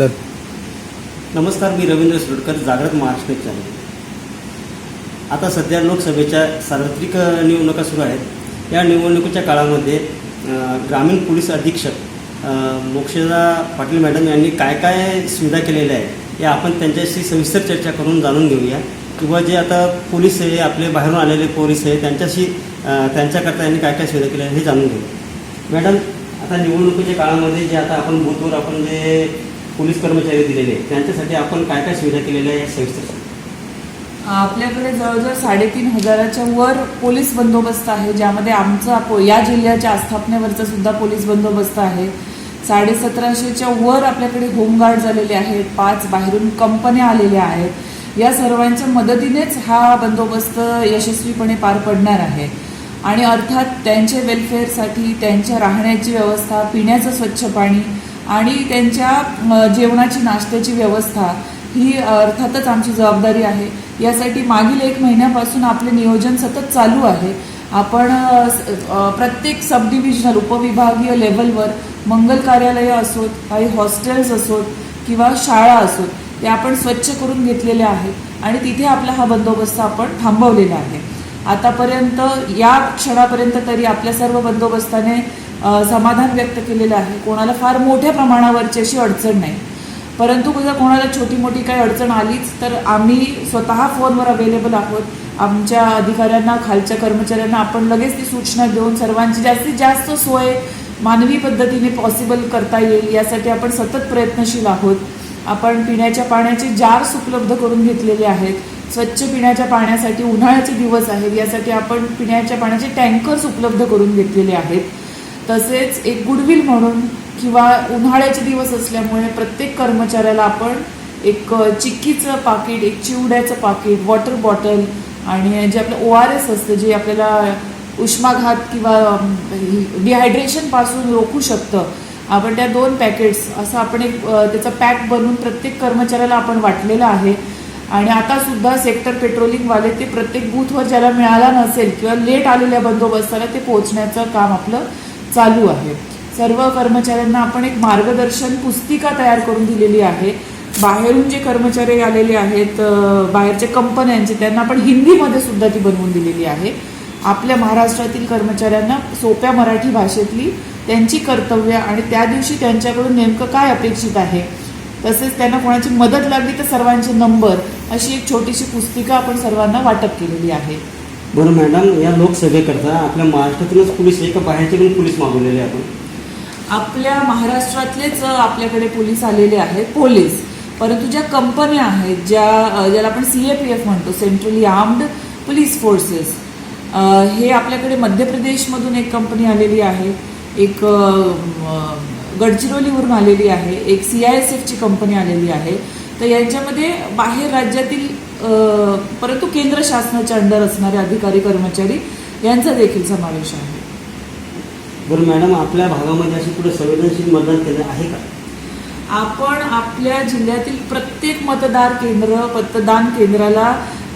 Done नमस्कार मी रवींद्र सुरटकर जागृत Maharashtra channel आता सध्या लोकसभेच्या सार्वत्रिक निवडणुका सुरू आहेत. या निवडणुकीच्या काळामध्ये ग्रामीण पोलीस अधीक्षक मोक्षदा पाटील मॅडम यांनी काय काय सुविधा केलेल्या आहे या आपण त्यांच्याशी सविस्तर चर्चा करून जाणून घेऊया. किंवा जे आता पोलीस आहे आपले बाहेरून आलेले पोलीस आहे त्यांच्याशी त्यांच्याकरता यांनी काय काय सुविधा केल्या हे जाणून घेऊ मॅडम आता निवडणुकीच्या काळामध्ये जे आता आपण बुथवर आपण जे पोलीस कर्मचारी दिलेले आहेत. त्यांच्यासाठी आपण काय काय सुविधा केलेल्या आहे सविस्तर आपल्याकडे जवळजवळ साडेतीन हजाराच्या वर पोलीस बंदोबस्त आहे ज्यामध्ये आमचा पो- या जिल्ह्याच्या आस्थापनेवरचा सुद्धा पोलीस बंदोबस्त आहे. साडेसतराशेच्या वर आपल्याकडे होमगार्ड झालेले आहेत पाच बाहेरून कंपन्या आलेल्या आहेत. या सर्वांच्या मदतीनेच हा बंदोबस्त यशस्वीपणे पार पडणार आहे. आणि अर्थात त्यांच्या वेलफेअरसाठी त्यांच्या राहण्याची व्यवस्था पिण्याचं स्वच्छ पाणी आणि त्यांच्या जेवणाची नाश्त्याची व्यवस्था ही अर्थातच आमची जबाबदारी आहे. यासाठी मागील एक महिन्यापासून आपले नियोजन सतत चालू आहे. आपण प्रत्येक सब डिव्हिजनल उपविभागीय लेवलवर मंगल कार्यालयं असोत काही हॉस्टेल्स असोत किंवा शाळा असोत ते आपण स्वच्छ करून घेतलेल्या आहेत आणि तिथे आपला हा बंदोबस्त आपण थांबवलेला आहे. आतापर्यंत या क्षणापर्यंत तरी आपल्या सर्व बंदोबस्ताने समाधान व्यक्त केलेलं आहे. कोणाला फार मोठ्या प्रमाणावरची अशी अडचण नाही. परंतु जर कोणाला छोटी मोठी काही अडचण आलीच तर आम्ही स्वतः फोनवर अवेलेबल आहोत. आमच्या अधिकाऱ्यांना खालच्या कर्मचाऱ्यांना आपण लगेच ती सूचना देऊन सर्वांची जास्तीत जास्त सोय मानवी पद्धतीने पॉसिबल करता येईल यासाठी आपण सतत प्रयत्नशील आहोत. आपण पिण्याच्या पाण्याचे जार्स उपलब्ध करून घेतलेले आहेत. स्वच्छ पिण्याच्या पाण्यासाठी उन्हाळ्याचे दिवस आहेत. यासाठी आपण पिण्याच्या पाण्याचे टँकर्स उपलब्ध करून घेतलेले आहेत. तसेच एक गुडविल म्हणून किंवा उन्हाळ्याचे दिवस असल्यामुळे प्रत्येक कर्मचाऱ्याला आपण एक चिक्कीचं पाकिट एक चिवड्याचं पाकिट वॉटर बॉटल आणि जे आपलं ओ आर एस असतं जे आपल्याला उष्माघात किंवा डिहायड्रेशनपासून रोखू शकतं आपण त्या दोन पॅकेट्स असं आपण एक त्याचा पॅक बनवून प्रत्येक कर्मचाऱ्याला आपण वाटलेलं आहे. आणि आता सुद्धा सेक्टर पेट्रोलिंगवाले ते प्रत्येक बूथवर ज्याला मिळाला नसेल किंवा लेट आलेल्या बंदोबस्ताला ते पोहोचण्याचं काम आपलं चालू आहे. सर्व कर्मचाऱ्यांना आपण एक मार्गदर्शन पुस्तिका तयार करून दिलेली आहे. बाहेरून जे कर्मचारी आलेले आहेत बाहेरच्या कंपन्यांचे त्यांना आपण हिंदीमध्ये सुद्धा ती बनवून दिलेली आहे. आपल्या महाराष्ट्रातील कर्मचाऱ्यांना सोप्या मराठी भाषेतली त्यांची कर्तव्य आणि त्या दिवशी त्यांच्याकडून नेमकं काय अपेक्षित आहे? तसेच त्यांना कोणाची मदत लागली तर सर्वांचे नंबर अशी एक छोटीशी पुस्तिका आपण सर्वांना वाटप केलेली आहे. बरं मॅडम या लोकसभेकरता आपल्या महाराष्ट्रातूनच पोलीस आहे का बाहेरचे पण पोलीस मागवलेले आपण. आपल्या महाराष्ट्रातलेच आपल्याकडे पोलीस आलेले आहेत पोलीस. परंतु ज्या कंपन्या आहेत ज्या ज्याला आपण सी ए पी एफ म्हणतो सेंट्रली आर्म्ड पोलीस फोर्सेस हे आपल्याकडे मध्य प्रदेशमधून एक कंपनी आलेली आहे एक गडचिरोलीवरून आलेली आहे एक सी आय एस एफची कंपनी आलेली आहे. तर यांच्यामध्ये बाहेर राज्यातील परंतु केंद्र शासनाच्या अंडर असणारे अधिकारी कर्मचारी यांचा देखील समावेश आहे. बरं मॅडम आपल्या भागामध्ये अशी कुठे संवेदनशील मतदान केंद्र आहे का? आपण आपल्या जिल्ह्यातील प्रत्येक मतदार केंद्र मतदान केंद्राला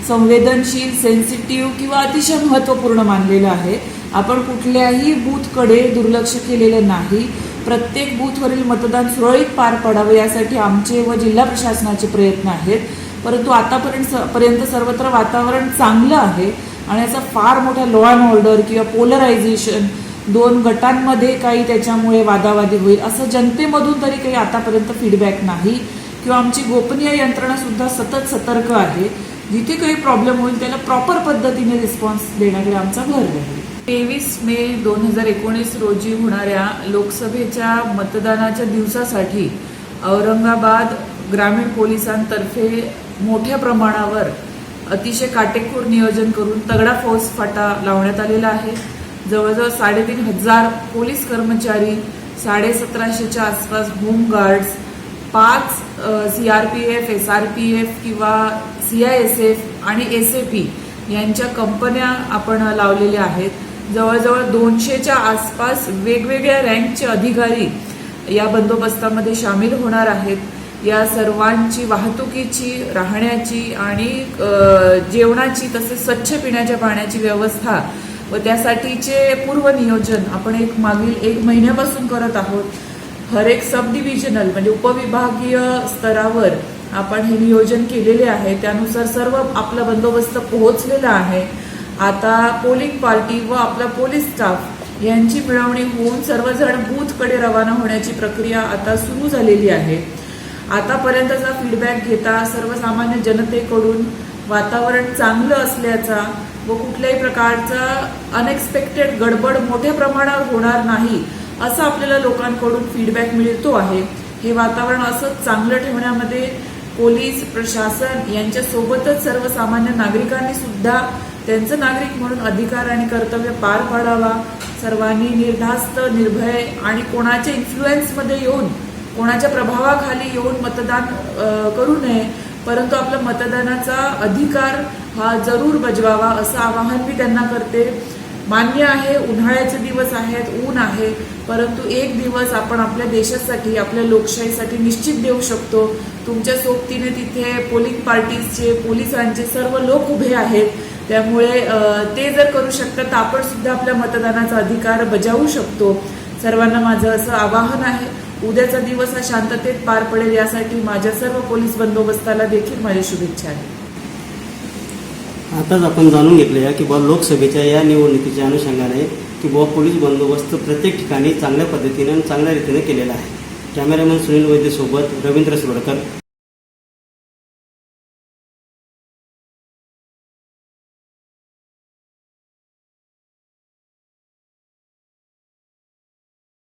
संवेदनशील सेन्सिटिव्ह किंवा अतिशय महत्त्वपूर्ण मानलेलं आहे. आपण कुठल्याही बूथकडे दुर्लक्ष केलेलं नाही. प्रत्येक बूथवरील मतदान सुरळीत पार पडावे यासाठी आमचे व जिल्हा प्रशासनाचे प्रयत्न आहेत. परंतु आतापर्यंत पर्यंत सर्वत्र वातावरण चांगलं आहे आणि याचा फार मोठा लॉ अँड ऑर्डर किंवा पोलरायझेशन दोन गटांमध्ये काही त्याच्यामुळे वादावादी होईल. असं जनतेमधून तरी काही आतापर्यंत फीडबॅक नाही. किंवा आमची गोपनीय यंत्रणा सुद्धा सतत सतर्क आहे. जिथे काही प्रॉब्लेम होईल त्याला प्रॉपर पद्धतीने रिस्पॉन्स देण्याकडे आमचा भर राहील तेवीस मे दोन हजार एकोणीस रोजी होणाऱ्या लोकसभेच्या मतदानाच्या दिवसासाठी औरंगाबाद ग्रामीण पोलिसांतर्फे मोठ्या प्रमाणावर अतिशय काटेकोर नियोजन करून तगडा फौज फाटा लावण्यात आलेला आहे. जवळजवळ साडेतीन हजार पोलीस कर्मचारी साडेसतराशेच्या आसपास होमगार्ड्स पाच C R P F S R P F किंवा सी आय एस एफ आणि एस ए पी यांच्या कंपन्या आपण लावलेल्या आहेत. जवळजवळ दोनशेच्या आसपास वेगवेगळ्या रँकचे अधिकारी या बंदोबस्तामध्ये सामील होणार आहेत. या सर्वांची वाहतुकीची राहण्याची आणि जेवणाची तसेच स्वच्छ पिण्याच्या पाण्याची व्यवस्था व त्यासाठीचे पूर्वनियोजन आपण एक मागील एक महिन्यापासून करत आहोत. हर एक सब डिव्हिजनल म्हणजे उपविभागीय स्तरावर आपण हे नियोजन केलेले आहे. त्यानुसार सर्व आपला बंदोबस्त पोहोचलेला आहे. आता पोलिंग पार्टी व आपला पोलीस स्टाफ यांची मिळवणी होऊन सर्वजण बूथकडे रवाना होण्याची प्रक्रिया आता सुरू झालेली आहे. आतापर्यंतचा फीडबॅक घेता सर्वसामान्य जनतेकडून वातावरण चांगलं असल्याचा व कुठल्याही प्रकारचा अनएक्सपेक्टेड गडबड मोठ्या प्रमाणावर होणार नाही असं आपल्याला लोकांकडून फीडबॅक मिळतो आहे. हे वातावरण असंच चांगलं ठेवण्यामध्ये पोलीस प्रशासन यांच्यासोबतच सर्वसामान्य नागरिकांनी सुद्धा त्यांचं नागरिक म्हणून अधिकार आणि कर्तव्य पार पाडावा. सर्वांनी निर्धास्त निर्भय आणि कोणाच्या इन्फ्लुएन्समध्ये येऊन कोणाच्या प्रभावाखाली येऊन मतदान करू नये परंतु आपला मतदानाचा अधिकार हा जरूर बजवावा असं आवाहन मी त्यांना करते. मान्य आहे उन्हाळ्याचे दिवस आहेत ऊन आहे परंतु एक दिवस आपण आपल्या देशासाठी आपल्या लोकशाहीसाठी निश्चित देऊ शकतो. तुमच्या सोबतीने तिथे पोलिंग पार्टीजचे पोलिसांचे सर्व लोक उभे आहेत. त्यामुळे ते जर करू शकतात तर आपण सुद्धा आपल्या मतदानाचा अधिकार बजावू शकतो. सर्वांना माझं असं आवाहन आहे. उद्याचा दिवस हा शांततेत पार पडेल यासाठी माझ्या सर्व पोलीस बंदोबस्ताला देखील माझ्या शुभेच्छा आहेत आताच आपण जाणून घेतलं या की बा लोकसभेच्या या निवडणुकीच्या अनुषंगाने की बुवा पोलीस बंदोबस्त प्रत्येक ठिकाणी चांगल्या पद्धतीने आणि चांगल्या रीतीने केलेला आहे. कॅमेरामॅन सुनील वैद्यसोबत रवींद्र सुरडकर.